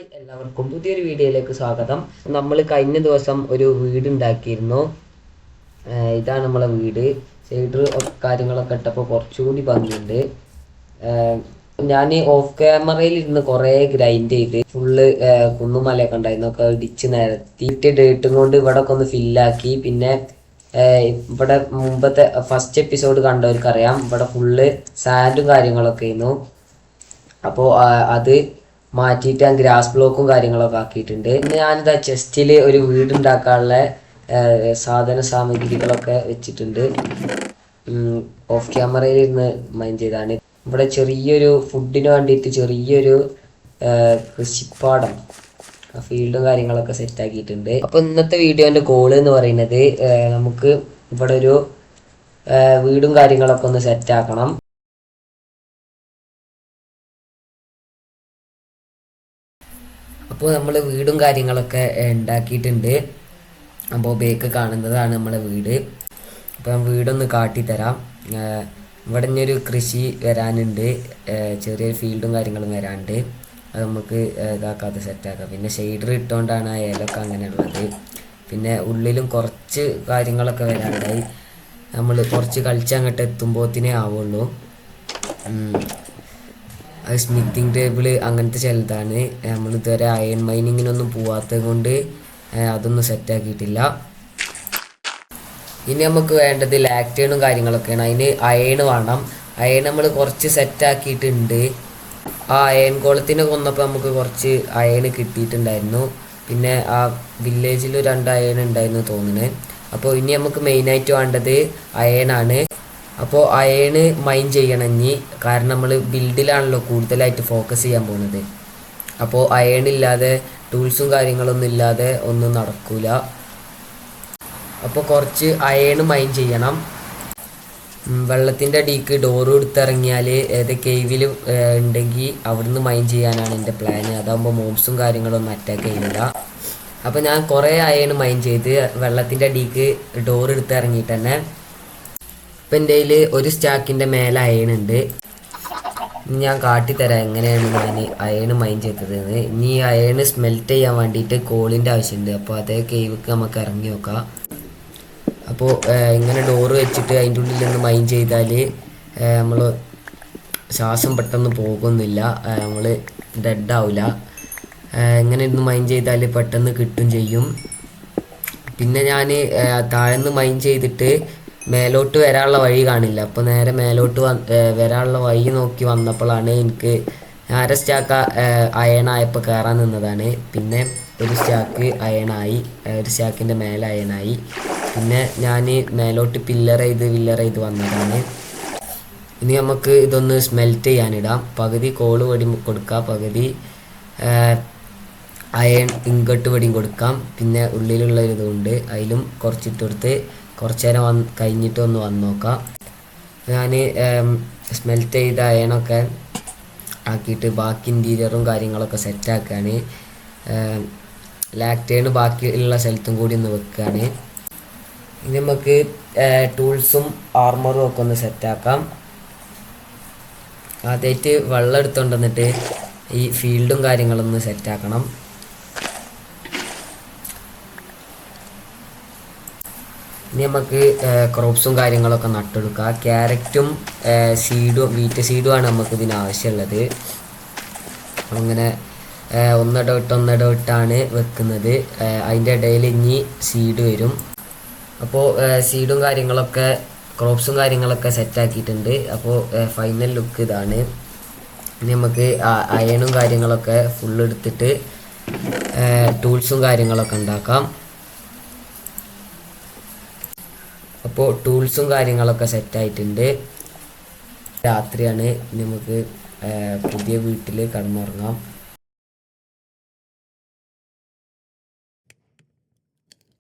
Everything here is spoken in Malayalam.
ഹായ് എല്ലാവർക്കും പുതിയൊരു വീഡിയോയിലേക്ക് സ്വാഗതം. നമ്മൾ കഴിഞ്ഞ ദിവസം ഒരു വീട് ഉണ്ടാക്കിയിരുന്നു ഇതാണ് നമ്മളെ വീട്. സൈഡ് കാര്യങ്ങളൊക്കെ ഇട്ടപ്പോൾ കുറച്ചുകൂടി ഭംഗിയുണ്ട്. ഞാൻ ഓഫ് ക്യാമറയിൽ ഇരുന്ന് കുറേ ഗ്രൈൻഡ് ചെയ്ത് ഫുള്ള് കുന്നുമലയൊക്കെ ഉണ്ടായിരുന്നു. ഒക്കെ ഇടിച്ച് നിരത്തി. ഡേറ്റും കൊണ്ട് ഇവിടെ ഒക്കെ ഒന്ന് ഫില്ലാക്കി. പിന്നെ ഇവിടെ മുമ്പത്തെ ഫസ്റ്റ് എപ്പിസോഡ് കണ്ടവർക്കറിയാം. ഇവിടെ ഫുള്ള് സാൻഡും കാര്യങ്ങളൊക്കെ ആയിരുന്നു. അപ്പോൾ അത് മാറ്റിയിട്ട് ഞാൻ ഗ്രാസ് ബ്ലോക്കും കാര്യങ്ങളൊക്കെ ആക്കിയിട്ടുണ്ട്. പിന്നെ ഞാനിതാ ചെസ്റ്റിൽ ഒരു വീട് ഉണ്ടാക്കാനുള്ള സാധന സാമഗ്രികളൊക്കെ വെച്ചിട്ടുണ്ട്. ഓഫ് ക്യാമറയിൽ ഇരുന്ന് മൈൻഡ് ചെയ്താണ്. ഇവിടെ ചെറിയൊരു ഫുഡിന് വേണ്ടിയിട്ട് ചെറിയൊരു കൃഷിപ്പാടം ഫീൽഡും കാര്യങ്ങളൊക്കെ സെറ്റ് ആക്കിയിട്ടുണ്ട്. അപ്പൊ ഇന്നത്തെ വീഡിയോന്റെ ഗോൾ എന്ന് പറയുന്നത് നമുക്ക് ഇവിടെ ഒരു വീടും കാര്യങ്ങളൊക്കെ ഒന്ന് സെറ്റ് ആക്കണം. അപ്പോൾ നമ്മൾ വീടും കാര്യങ്ങളൊക്കെ ഉണ്ടാക്കിയിട്ടുണ്ട് അപ്പോൾ ബേക്ക് കാണുന്നതാണ് നമ്മളെ വീട്. അപ്പോൾ ഞാൻ വീടൊന്ന് കാട്ടിത്തരാം. ഇവിടെ ഇനിയൊരു കൃഷി വരാനുണ്ട്. ചെറിയൊരു ഫീൽഡും കാര്യങ്ങളും വരാനുണ്ട് അത് നമുക്ക് ഇതാക്കാതെ സെറ്റാക്കാം. പിന്നെ ഷെയ്ഡർ ഇട്ടുകൊണ്ടാണ് ആ ഏലൊക്കെ അങ്ങനെയുള്ളത്. പിന്നെ ഉള്ളിലും കുറച്ച് കാര്യങ്ങളൊക്കെ വരാനുണ്ടായി നമ്മൾ കുറച്ച് കളിച്ച് അങ്ങോട്ട് എത്തുമ്പോഴത്തേനേ ആവുള്ളൂ സ്മിത്തിങ് ടേബിൾ അങ്ങനത്തെ ചിലതാണ്. നമ്മൾ ഇതുവരെ അയൺ മൈനിങ്ങിനൊന്നും പോവാത്തത് കൊണ്ട് അതൊന്നും സെറ്റ് ആക്കിയിട്ടില്ല. ഇനി നമുക്ക് വേണ്ടത് ലാക്ടേണും കാര്യങ്ങളൊക്കെയാണ്. അതിന് അയൺ വേണം. അയൺ നമ്മൾ കുറച്ച് സെറ്റ് ആക്കിയിട്ടുണ്ട്. ആ അയൺ കോളത്തിനെ കൊന്നപ്പോൾ നമുക്ക് കുറച്ച് അയൺ കിട്ടിയിട്ടുണ്ടായിരുന്നു. പിന്നെ ആ വില്ലേജിൽ രണ്ട് അയൺ ഉണ്ടായിരുന്നു തോന്നുന്നത് അപ്പോൾ ഇനി നമുക്ക് മെയിനായിട്ട് വേണ്ടത് അയണാണ് അപ്പോൾ അയേണ് മൈൻ ചെയ്യണം. ഇനി കാരണം നമ്മൾ ബിൽഡിലാണല്ലോ കൂടുതലായിട്ട് ഫോക്കസ് ചെയ്യാൻ പോകുന്നത് അപ്പോൾ അയൺ ഇല്ലാതെ ടൂൾസും കാര്യങ്ങളൊന്നും ഇല്ലാതെ ഒന്നും നടക്കില്ല അപ്പോൾ കുറച്ച് അയൺ മൈൻ ചെയ്യണം. വെള്ളത്തിന്റെ അടിക്ക് ഡോറ് എടുത്തിറങ്ങിയാൽ ഏത് കേവിൽ ഉണ്ടെങ്കിൽ അവിടുന്ന് മൈൻ ചെയ്യാനാണ് എന്റെ പ്ലാൻ അതാകുമ്പോൾ മോംസും കാര്യങ്ങളൊന്നും അറ്റാക്ക് ചെയ്യില്ല അപ്പോൾ ഞാൻ കുറേ അയൺ മൈൻ ചെയ്ത് വെള്ളത്തിന്റെ അടിക്ക് ഡോറ് എടുത്ത് ഇറങ്ങിയിട്ട് തന്നെ ഇപ്പം എന്റെ കയ്യിൽ ഒരു സ്റ്റാക്കിന്റെ മേലെ അയണുണ്ട്. ഞാൻ കാട്ടിത്തരാം എങ്ങനെയാണ് ഞാൻ അയൺ മൈൻ ചെയ്തത്. ഇനി ഈ അയൺ സ്മെൽറ്റ് ചെയ്യാൻ വേണ്ടിയിട്ട് കോളിന്റെ ആവശ്യമുണ്ട് അപ്പോൾ അതേ കേവക്ക് നമുക്ക് ഇറങ്ങി നോക്കാം. അപ്പോൾ ഇങ്ങനെ ഡോറ് വെച്ചിട്ട് അതിന്റെ ഉള്ളിൽ നിന്ന് മൈൻ ചെയ്താൽ നമ്മൾ ശ്വാസം പെട്ടെന്ന് പോകുന്നില്ല. നമ്മൾ ഡെഡ് ആവില്ല ഇങ്ങനെ ഇരുന്ന് മൈൻ ചെയ്താൽ പെട്ടെന്ന് കിട്ടും ചെയ്യും. പിന്നെ ഞാൻ താഴെന്ന് മൈൻ ചെയ്തിട്ട് മേലോട്ട് വരാനുള്ള വഴി കാണില്ല. അപ്പോൾ നേരെ മേലോട്ട് വരാനുള്ള വഴി നോക്കി വന്നപ്പോഴാണ് എനിക്ക് അര സ്റ്റാക്ക് അയണായപ്പോൾ കയറാൻ നിന്നതാണ്. പിന്നെ ഒരു സ്റ്റാക്ക് അയണായി ഒരു സ്റ്റാക്കിന്റെ മേലെ അയണായി. പിന്നെ ഞാൻ മേലോട്ട് പില്ലർ ചെയ്ത് വില്ലർ ചെയ്ത് വന്നതാണ്. ഇനി നമുക്ക് ഇതൊന്ന് സ്മെൽറ്റ് ചെയ്യാനിടാം. പകുതി കോൾ വടി കൊടുക്കാം പകുതി അയൺ ഇങ്കട്ട് വടിയും കൊടുക്കാം. പിന്നെ ഉള്ളിലുള്ള ഇതുകൊണ്ട് അതിലും കുറച്ചിട്ട് കൊടുത്ത് കുറച്ച് നേരം വന്ന് കഴിഞ്ഞിട്ടൊന്ന് വന്ന് നോക്കാം ഞാൻ സ്മെൽറ്റ് ചെയ്ത അയണൊക്കെ ആക്കിയിട്ട് ബാക്കി ഇന്റീരിയറും കാര്യങ്ങളൊക്കെ സെറ്റാക്കുകയാണ് ലാക്ടേണ് ബാക്കി ഉള്ള സ്ഥലത്തും കൂടി ഒന്ന് വെക്കുകയാണ് ഇനി നമുക്ക് ടൂൾസും ആർമറും ഒക്കെ ഒന്ന് സെറ്റാക്കാം ആദ്യമായിട്ട് വെള്ളം എടുത്തുകൊണ്ട് വന്നിട്ട് ഈ ഫീൽഡും കാര്യങ്ങളൊന്ന് സെറ്റാക്കണം ഇനി നമുക്ക് ക്രോപ്സും കാര്യങ്ങളൊക്കെ നട്ടെടുക്കുക ക്യാരറ്റും സീഡും വീറ്റ് സീഡുമാണ് നമുക്ക് ഇതിന് ആവശ്യമുള്ളത് അങ്ങനെ ഒന്നിടവിട്ട് ഒന്നിടവിട്ടാണ് വെക്കുന്നത്. അതിന്റെ ഇടയിൽ ഇനി സീഡ് വരും. അപ്പോൾ സീഡും കാര്യങ്ങളൊക്കെ ക്രോപ്സും കാര്യങ്ങളൊക്കെ സെറ്റാക്കിയിട്ടുണ്ട് അപ്പോൾ ഫൈനൽ ലുക്ക് ഇതാണ്. ഇനി നമുക്ക് അയണും കാര്യങ്ങളൊക്കെ ഫുൾ എടുത്തിട്ട് ടൂൾസും കാര്യങ്ങളൊക്കെ ഉണ്ടാക്കാം. അപ്പോൾ ടൂൾസും കാര്യങ്ങളൊക്കെ സെറ്റായിട്ടുണ്ട് രാത്രിയാണ് നമുക്ക് പുതിയ വീട്ടിൽ കടന്നുറങ്ങാം.